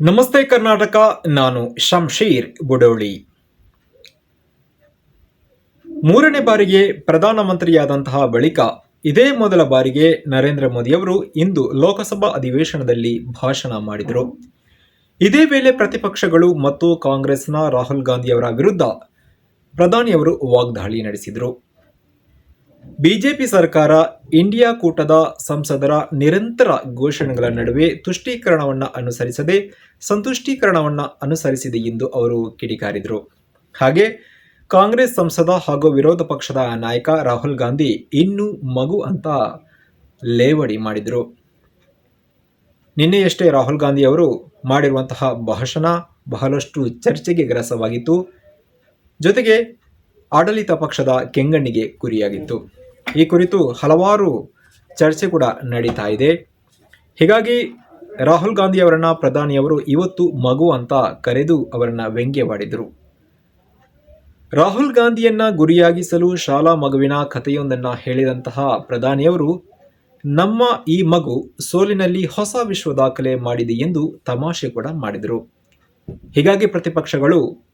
ನಮಸ್ತೆ ಕರ್ನಾಟಕ, ನಾನು ಶಂಶೀರ್ ಬುಡೋಳಿ. ಮೂರನೇ ಬಾರಿಗೆ ಪ್ರಧಾನಮಂತ್ರಿಯಾದಂತಹ ಬಳಿಕ ಇದೇ ಮೊದಲ ಬಾರಿಗೆ ನರೇಂದ್ರ ಮೋದಿಯವರು ಇಂದು ಲೋಕಸಭಾ ಅಧಿವೇಶನದಲ್ಲಿ ಭಾಷಣ ಮಾಡಿದರು. ಇದೇ ವೇಳೆ ಪ್ರತಿಪಕ್ಷಗಳು ಮತ್ತು ಕಾಂಗ್ರೆಸ್ನ ರಾಹುಲ್ ಗಾಂಧಿಯವರ ವಿರುದ್ಧ ಪ್ರಧಾನಿಯವರು ವಾಗ್ದಾಳಿ ನಡೆಸಿದರು. ಬಿಜೆಪಿ ಸರ್ಕಾರ ಇಂಡಿಯಾ ಕೂಟದ ಸಂಸದರ ನಿರಂತರ ಘೋಷಣೆಗಳ ನಡುವೆ ತುಷ್ಟೀಕರಣವನ್ನು ಅನುಸರಿಸದೆ ಸಂತುಷ್ಟೀಕರಣವನ್ನು ಅನುಸರಿಸಿದೆ ಎಂದು ಅವರು ಕಿಡಿಕಾರಿದರು. ಹಾಗೆ ಕಾಂಗ್ರೆಸ್ ಸಂಸದ ಹಾಗೂ ವಿರೋಧ ಪಕ್ಷದ ನಾಯಕ ರಾಹುಲ್ ಗಾಂಧಿ ಇನ್ನೂ ಮಗು ಅಂತ ಲೇವಡಿ ಮಾಡಿದರು. ನಿನ್ನೆಯಷ್ಟೇ ರಾಹುಲ್ ಗಾಂಧಿ ಅವರು ಮಾಡಿರುವಂತಹ ಭಾಷಣ ಬಹಳಷ್ಟು ಚರ್ಚೆಗೆ ಗ್ರಸವಾಗಿತ್ತು. ಜೊತೆಗೆ ಆಡಳಿತ ಪಕ್ಷದ ಕೆಂಗಣ್ಣಿಗೆ ಗುರಿಯಾಗಿತ್ತು ಈ ಕುರಿತು ಹಲವಾರು ಚರ್ಚೆ ಕೂಡ ನಡೀತಾ ಇದೆ. ಹೀಗಾಗಿ ರಾಹುಲ್ ಗಾಂಧಿ ಅವರನ್ನ ಪ್ರಧಾನಿಯವರು ಇವತ್ತು ಮಗು ಅಂತ ಕರೆದು ಅವರನ್ನ ವ್ಯಂಗ್ಯವಾಡಿದರು. ರಾಹುಲ್ ಗಾಂಧಿಯನ್ನ ಗುರಿಯಾಗಿಸಲು ಶಾಲಾ ಮಗುವಿನ ಕಥೆಯೊಂದನ್ನು ಹೇಳಿದಂತಹ ಪ್ರಧಾನಿಯವರು ನಮ್ಮ ಈ ಮಗು ಸೋಲಿನಲ್ಲಿ ಹೊಸ ವಿಶ್ವ ದಾಖಲೆ ಮಾಡಿದೆ ಎಂದು ತಮಾಷೆ ಕೂಡ ಮಾಡಿದರು. ಹೀಗಾಗಿ ಪ್ರತಿಪಕ್ಷಗಳು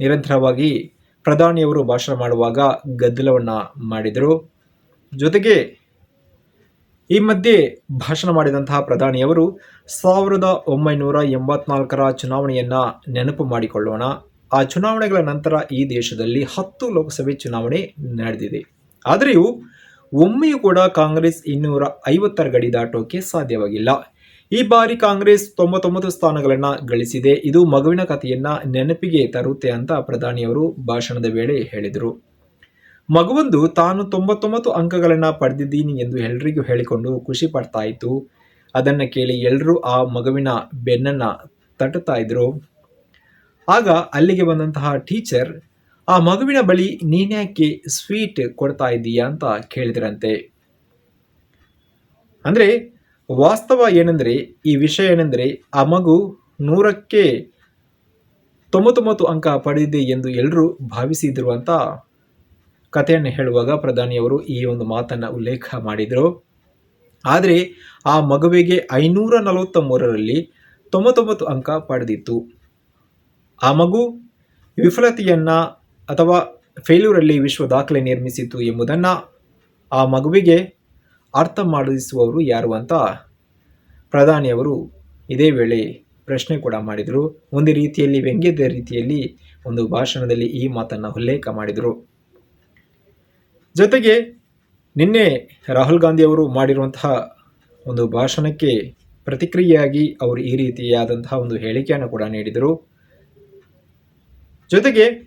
ನಿರಂತರವಾಗಿ ಪ್ರಧಾನಿಯವರು ಭಾಷಣ ಮಾಡುವಾಗ ಗದ್ದಲವನ್ನ ಮಾಡಿದರು. ಜೊತೆಗೆ ಈ ಮಧ್ಯೆ ಭಾಷಣ ಮಾಡಿದಂತಹ ಪ್ರಧಾನಿಯವರು ಸಾವಿರದ ಒಂಬೈನೂರ ಎಂಬತ್ನಾಲ್ಕರ ಚುನಾವಣೆಯನ್ನ ನೆನಪು ಮಾಡಿಕೊಳ್ಳೋಣ. ಆ ಚುನಾವಣೆಗಳ ನಂತರ ಈ ದೇಶದಲ್ಲಿ ಹತ್ತು ಲೋಕಸಭೆ ಚುನಾವಣೆ ನಡೆದಿದೆ. ಆದರೆಯೂ ಒಮ್ಮೆಯೂ ಕೂಡ ಕಾಂಗ್ರೆಸ್ ಇನ್ನೂರ ಐವತ್ತರ ಗಡಿ ದಾಟೋಕೆ ಸಾಧ್ಯವಾಗಿಲ್ಲ. ಈ ಬಾರಿ ಕಾಂಗ್ರೆಸ್ ತೊಂಬತ್ತೊಂಬತ್ತು ಸ್ಥಾನಗಳನ್ನು ಗಳಿಸಿದೆ. ಇದು ಮಗುವಿನ ಕಥೆಯನ್ನ ನೆನಪಿಗೆ ತರುತ್ತೆ ಅಂತ ಪ್ರಧಾನಿಯವರು ಭಾಷಣದ ವೇಳೆ ಹೇಳಿದರು. ಮಗುವೊಂದು ತಾನು ತೊಂಬತ್ತೊಂಬತ್ತು ಅಂಕಗಳನ್ನು ಪಡೆದಿದ್ದೀನಿ ಎಂದು ಎಲ್ಲರಿಗೂ ಹೇಳಿಕೊಂಡು ಖುಷಿ ಪಡ್ತಾ ಇತ್ತು. ಅದನ್ನು ಕೇಳಿ ಎಲ್ಲರೂ ಆ ಮಗುವಿನ ಬೆನ್ನನ್ನು ತಟ್ಟುತ್ತಾ ಇದ್ರು. ಆಗ ಅಲ್ಲಿಗೆ ಬಂದಂತಹ ಟೀಚರ್, ಆ ಮಗುವಿನ ಬಳಿ ನೀನ್ಯಾಕೆ ಸ್ವೀಟ್ ಕೊಡ್ತಾ ಇದ್ದೀಯಾ ಅಂತ ಕೇಳಿದ್ರಂತೆ. ಅಂದರೆ ವಾಸ್ತವ ಏನೆಂದರೆ, ಈ ವಿಷಯ ಏನೆಂದರೆ, ಆ ಮಗು ನೂರಕ್ಕೆ ತೊಂಬತ್ತೊಂಬತ್ತು ಅಂಕ ಪಡೆದಿದೆ ಎಂದು ಎಲ್ಲರೂ ಭಾವಿಸಿದಿರುವಂಥ ಕಥೆಯನ್ನು ಹೇಳುವಾಗ ಪ್ರಧಾನಿಯವರು ಈ ಒಂದು ಮಾತನ್ನು ಉಲ್ಲೇಖ ಮಾಡಿದರು. ಆದರೆ, ಆ ಮಗುವಿಗೆ ಐನೂರ ನಲವತ್ತ ಮೂರರಲ್ಲಿ ತೊಂಬತ್ತೊಂಬತ್ತು ಅಂಕ ಪಡೆದಿತ್ತು. ಆ ಮಗು ವಿಫಲತೆಯನ್ನು ಅಥವಾ ಫೇಲ್ಯೂರಲ್ಲಿ ವಿಶ್ವ ದಾಖಲೆ ನಿರ್ಮಿಸಿತು ಎಂಬುದನ್ನು ಆ ಮಗುವಿಗೆ ಅರ್ಥ ಮಾಡಿಸುವವರು ಯಾರು ಅಂತ ಪ್ರಧಾನಿಯವರು ಇದೇ ವೇಳೆ ಪ್ರಶ್ನೆ ಕೂಡ ಮಾಡಿದರು. ಒಂದು ರೀತಿಯಲ್ಲಿ ವ್ಯಂಗ್ಯದ ರೀತಿಯಲ್ಲಿ ಒಂದು ಭಾಷಣದಲ್ಲಿ ಈ ಮಾತನ್ನು ಉಲ್ಲೇಖ ಮಾಡಿದರು. ಜೊತೆಗೆ ನಿನ್ನೆ ರಾಹುಲ್ ಗಾಂಧಿ ಅವರು ಮಾಡಿರುವಂತಹ ಒಂದು ಭಾಷಣಕ್ಕೆ ಪ್ರತಿಕ್ರಿಯೆಯಾಗಿ ಅವರು ಈ ರೀತಿಯಾದಂತಹ ಒಂದು ಹೇಳಿಕೆಯನ್ನು ಕೂಡ ನೀಡಿದರು. ಜೊತೆಗೆ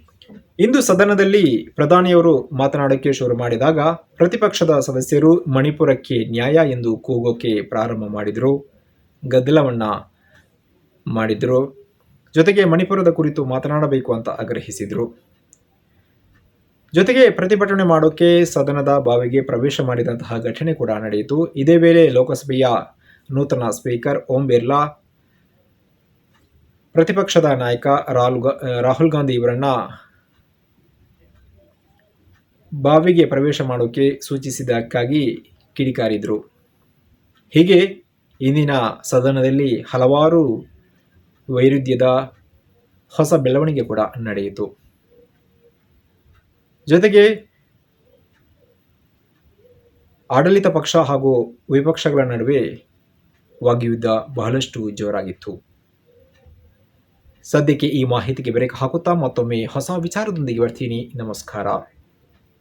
ಇಂದು ಸದನದಲ್ಲಿ ಪ್ರಧಾನಿಯವರು ಮಾತನಾಡೋಕ್ಕೆ ಶುರು ಮಾಡಿದಾಗ ಪ್ರತಿಪಕ್ಷದ ಸದಸ್ಯರು ಮಣಿಪುರಕ್ಕೆ ನ್ಯಾಯ ಎಂದು ಕೂಗೋಕೆ ಪ್ರಾರಂಭ ಮಾಡಿದರು, ಗದ್ದಲವನ್ನ ಮಾಡಿದರು. ಜೊತೆಗೆ ಮಣಿಪುರದ ಕುರಿತು ಮಾತನಾಡಬೇಕು ಅಂತ ಆಗ್ರಹಿಸಿದರು. ಜೊತೆಗೆ ಪ್ರತಿಭಟನೆ ಮಾಡೋಕೆ ಸದನದ ಬಾವಿಗೆ ಪ್ರವೇಶ ಮಾಡಿದಂತಹ ಘಟನೆ ಕೂಡ ನಡೆಯಿತು. ಇದೇ ವೇಳೆ ಲೋಕಸಭೆಯ ನೂತನ ಸ್ಪೀಕರ್ ಓಂ ಬಿರ್ಲಾ, ಪ್ರತಿಪಕ್ಷದ ನಾಯಕ ರಾಹುಲ್ ರಾಹುಲ್ ಗಾಂಧಿ ಇವರನ್ನ ಬಾವಿಗೆ ಪ್ರವೇಶ ಮಾಡೋಕೆ ಸೂಚಿಸಿದ್ದಕ್ಕಾಗಿ ಕಿಡಿಕಾರಿದ್ರು. ಹೀಗೆ ಇಂದಿನ ಸದನದಲ್ಲಿ ಹಲವಾರು ವೈರುಧ್ಯದ ಹೊಸ ಬೆಳವಣಿಗೆ ಕೂಡ ನಡೆಯಿತು. ಜೊತೆಗೆ ಆಡಳಿತ ಪಕ್ಷ ಹಾಗೂ ವಿಪಕ್ಷಗಳ ನಡುವೆ ವಾಗ್ಯುದ್ಧ ಬಹಳಷ್ಟು ಜೋರಾಗಿತ್ತು. ಸದ್ಯಕ್ಕೆ ಈ ಮಾಹಿತಿಗೆ ಬ್ರೇಕ್ ಹಾಕುತ್ತಾ ಮತ್ತೊಮ್ಮೆ ಹೊಸ ವಿಚಾರದೊಂದಿಗೆ ಬರ್ತೀನಿ. ನಮಸ್ಕಾರ.